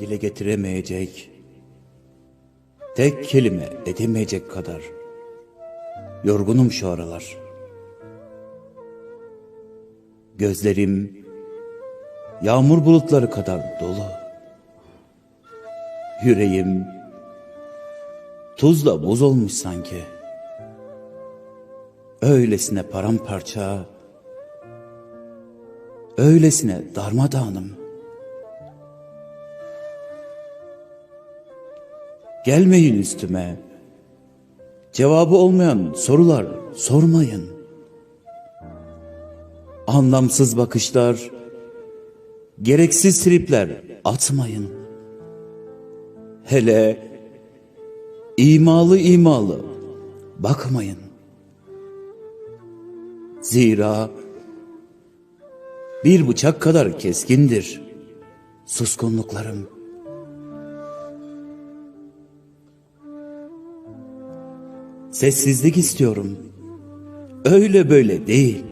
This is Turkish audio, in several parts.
dile getiremeyecek, tek kelime edemeyecek kadar yorgunum şu aralar. Gözlerim yağmur bulutları kadar dolu. Yüreğim tuzla buz olmuş sanki. Öylesine paramparça, öylesine darmadağınım. Gelmeyin üstüme. Cevabı olmayan sorular sormayın. Anlamsız bakışlar, gereksiz tripler atmayın. Hele imalı imalı bakmayın. Zira bir bıçak kadar keskindir suskunluklarım. Sessizlik istiyorum. Öyle böyle değil.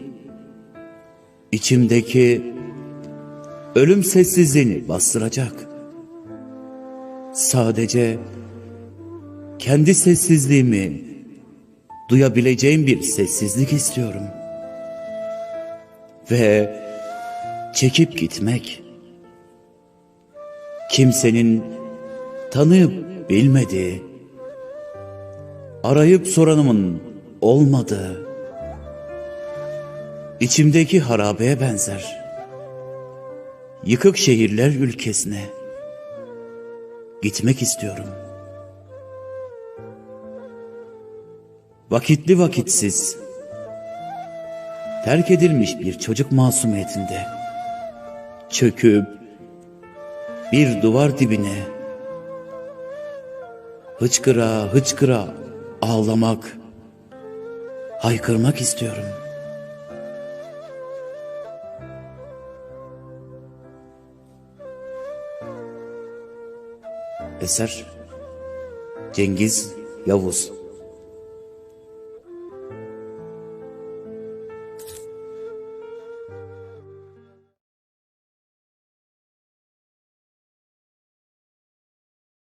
İçimdeki ölüm sessizliğini bastıracak. Sadece kendi sessizliğimi duyabileceğim bir sessizlik istiyorum. Ve çekip gitmek. Kimsenin tanıyıp bilmediği, arayıp soranımın olmadığı, içimdeki harabeye benzer. Yıkık şehirler ülkesine gitmek istiyorum. Vakitli vakitsiz, terk edilmiş bir çocuk masumiyetinde, çöküp bir duvar dibine, hıçkıra hıçkıra ağlamak, haykırmak istiyorum. Eser Cengiz Yavuz